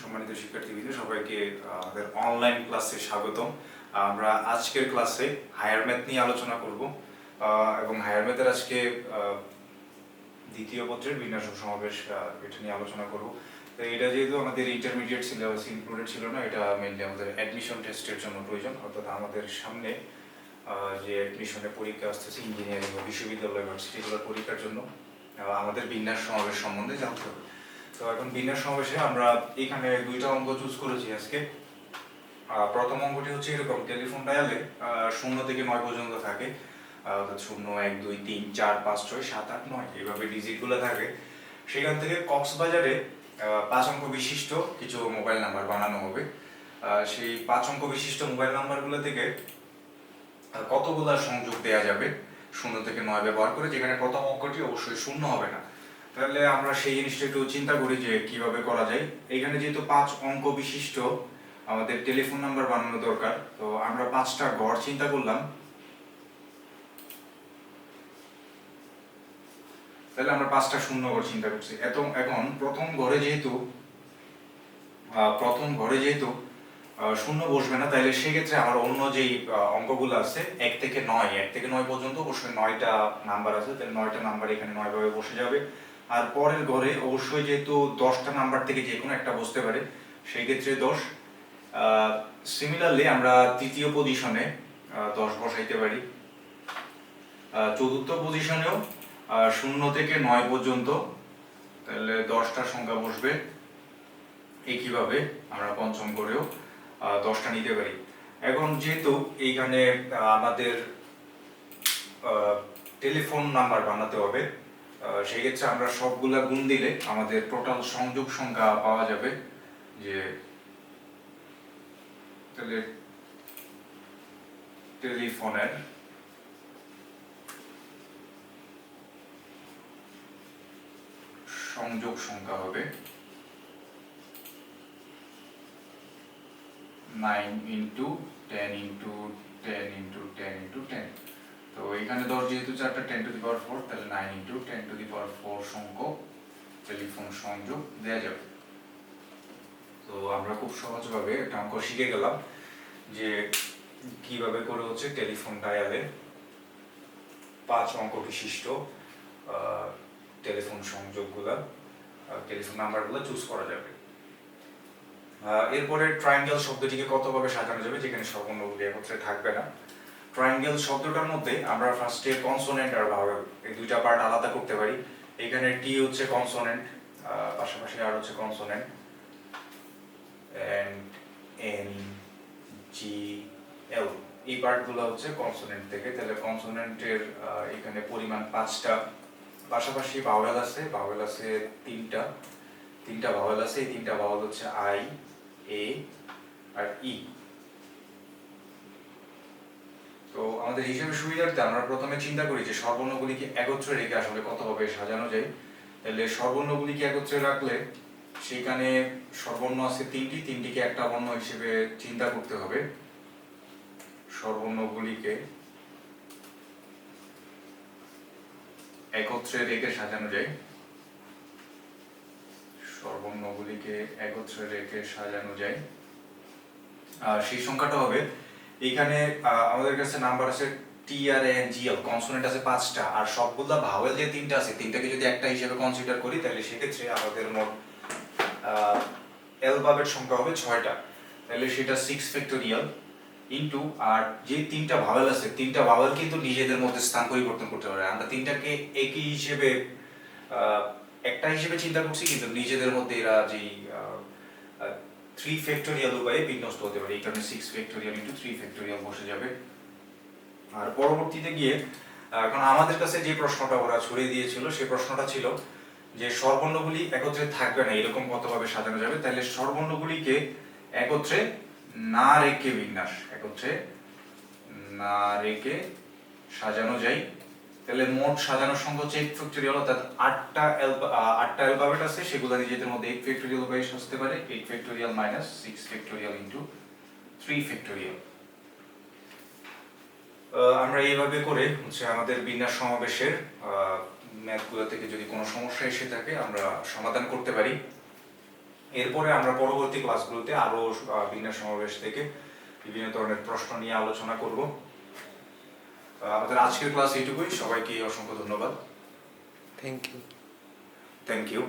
সম্মানিত শিক্ষার্থীবৃন্দ, সবাইকে আমাদের অনলাইন ক্লাসে স্বাগতম। আমরা আজকের ক্লাসে হায়ার ম্যাথ নিয়ে আলোচনা করব। এবং হায়ার ম্যাথের আজকে দ্বিতীয় পত্রের বিন্যাস সমাবেশ এটা নিয়ে আলোচনা করব। তো এটা যেহেতু আমাদের ইন্টারমিডিয়েট সিলেবাস ইনক্লুডেড ছিল না, এটা মেইনলি আমাদের অ্যাডমিশন টেস্টের জন্য প্রয়োজন। অর্থাৎ আমাদের সামনে যে অ্যাডমিশনের পরীক্ষা আসতেছে ইঞ্জিনিয়ারিং বা বিশ্ববিদ্যালয় ভার্সিটিগুলোর পরীক্ষার জন্য আমাদের বিন্যাস সমাবেশ সম্বন্ধে জানতে হবে। তো এখন বিন্যাস সমাবেশে আমরা এখানে দুইটা অঙ্ক চুজ করেছি আজকে। প্রথম অঙ্কটি হচ্ছে এরকম টেলিফোন ডায়ালে শূন্য থেকে নয় পর্যন্ত থাকে। অর্থাৎ শূন্য, এক, দুই, তিন, চার, পাঁচ, ছয়, সাত, আট, নয়, এইভাবে ডিজিটগুলো থাকে। সেখান থেকে কক্সবাজারে পাঁচ অঙ্ক বিশিষ্ট কিছু মোবাইল নাম্বার বানানো হবে। সেই পাঁচ অঙ্ক বিশিষ্ট মোবাইল নাম্বারগুলো থেকে কতগুলা সংযোগ দেয়া যাবে? শূন্য থেকে নয় ব্যবহার করে যেখানে প্রথম অঙ্কটি অবশ্যই শূন্য হবে না। তাহলে আমরা সেই জিনিসটা একটু চিন্তা করি যে কীভাবে করা যায়। এখানে যেহেতু পাঁচ অঙ্ক বিশিষ্ট, আমাদের টেলিফোন নাম্বার বানানো দরকার। তো আমরা পাঁচটা ঘর চিন্তা করলাম। তাহলে আমরা পাঁচটা শূন্য ঘর চিন্তা করছি। এত, এখন প্রথম ঘরে যেহেতু প্রথম ঘরে যেহেতু শূন্য বসবে না, তাহলে সেক্ষেত্রে আমার অন্য যেই অঙ্কগুলো আছে, এক থেকে নয়, এক থেকে নয় পর্যন্ত অবশ্যই নয়টা নাম্বার আছে, তাহলে নয়টা নাম্বার এখানে নয় ভাবে বসে যাবে। আর পরের ঘরে অবশ্যই যেহেতু দশটা নাম্বার থেকে যে কোনো একটা বসতে পারে, সেই ক্ষেত্রে দশ। সিমিলারলি আমরা তৃতীয় পজিশনে দশ বসাইতে পারি। চতুর্থ পজিশনেও শূন্য থেকে নয় পর্যন্ত, তাহলে দশটা সংখ্যা বসবে। একইভাবে আমরা পঞ্চম করেও দশটা নিতে পারি। এখন যেহেতু এইখানে আমাদের টেলিফোন নাম্বার বানাতে হবে আহ, সেই ক্ষেত্রে আমরা সবগুলা গুণ দিলে আমাদের টোটাল সংযোগ সংখ্যা পাওয়া যাবে যে তাহলে টেলিফোনের সংযোগ সংখ্যা হবে nine into ten into ten into ten into ten তো এখানে দশ যেহেতু চারটা ten to the power four তাহলে nine into ten to the power four সংখ্যক টেলিফোন সংযোগ দেওয়া যাবে। তো আমরা খুব সহজভাবে একটা অঙ্ক শিখে গেলাম যে কীভাবে করে হচ্ছে টেলিফোন ডায়ালে পাঁচ অঙ্ক বিশিষ্ট টেলিফোন সংযোগগুলা টেলিফোন নাম্বারগুলো চুজ করা যাবে। এরপরে ট্রায়াঙ্গেল শব্দটিকে কতভাবে সাজানো যাবে, যেখানে সর্বর্ণগুলি একত্রে থাকবে না। ট্রায়াঙ্গেল শব্দটার মধ্যে আমরা ফার্স্টে কনসোনেন্ট আর ভাওয়েল এই দুইটা পার্ট আলাদা করতে পারি। এখানে টি হচ্ছে কনসোনেন্ট পাশাপাশি আর হচ্ছে consonant and N G L এই পার্টগুলো হচ্ছে কনসোনেন্ট থেকে। তাহলে কনসোনেন্টের এখানে পরিমাণ পাঁচটা। পাশাপাশি ভাওয়েল আছে ভাওয়েল আছে তিনটা। তিনটা ভাওয়েল আছে, এই তিনটা ভাওয়েল হচ্ছে আই এ আর ই তো আমাদের হিসেবে সুবিধার্থে আমরা প্রথমে চিন্তা করি যে স্বরবর্ণগুলিকে একত্রে রেখে আসলে কতভাবে সাজানো যায়। তাহলে স্বরবর্ণগুলিকে একত্রে রাখলে সেখানে স্বরবর্ণ আছে তিনটি, তিনটিকে একটা বর্ণ হিসেবে চিন্তা করতে হবে। স্বরবর্ণগুলিকে একত্রে রেখে সাজানো যায়। স্বরবর্ণগুলিকে একত্রে রেখে সাজানো যায়। আর সেই সংখ্যাটা হবে এখানে আমাদের কাছে নাম্বার আছে টি আর এন জি এল কনসোনেন্ট আছে পাঁচটা, আর সবগুলা ভাওয়েল যে তিনটা আছে, তিনটাকে যদি একটা হিসেবে কনসিডার করি, তাহলে সেক্ষেত্রে আমাদের মোট অ্যালফাবেট সংখ্যা হবে ছয়টা। তাহলে সেটা সিক্স ফ্যাক্টোরিয়াল ইনটু আর যে তিনটা ভাওয়েল আছে, তিনটা ভাওয়েল কিন্তু নিজেদের মধ্যে স্থান পরিবর্তন করতে পারে। আমরা তিনটাকে একই হিসেবে একটা হিসেবে চিন্তা করছি, কিন্তু নিজেদের মধ্যে এরা যেই থ্রি ফ্যাক্টোরিয়াল উপায়ে বিন্যস্ত হতে পারে। কারণে six factorial into three factorial বসে যাবে। আর পরবর্তীতে গিয়ে এখন আমাদের কাছে যে প্রশ্নটা ওরা ছড়িয়ে দিয়েছিল সেই প্রশ্নটা ছিল যে স্বরবর্ণগুলি একত্রে থাকবে না, এরকম কতভাবে সাজানো যাবে? তাহলে স্বরবর্ণগুলিকে একত্রে না রেখে বিন্যাস, একত্রে না রেখে সাজানো যায়। তাহলে মোট সাজানোর সংখ্যা হচ্ছে এইট ফ্যাক্টোরিয়াল অর্থাৎ আটটা আটটা অ্যালফাবেট আছে, সেগুলো নিজেদের মধ্যে এইট ফ্যাক্টোরিয়াল উপায়ে সাজতে পারে। Eight factorial minus six factorial into three factorial আমরা এইভাবে করে হচ্ছে আমাদের বিন্যাস সমাবেশের ম্যাথগুলো থেকে যদি কোনো সমস্যা এসে থাকে, আমরা সমাধান করতে পারি। এরপরে আমরা পরবর্তী ক্লাসগুলোতে আরও বিজ্ঞান সমাবেশ থেকে বিভিন্ন ধরনের প্রশ্ন নিয়ে আলোচনা করব। আমাদের আজকের ক্লাস এইটুকুই। সবাইকে অসংখ্য ধন্যবাদ। Thank you thank you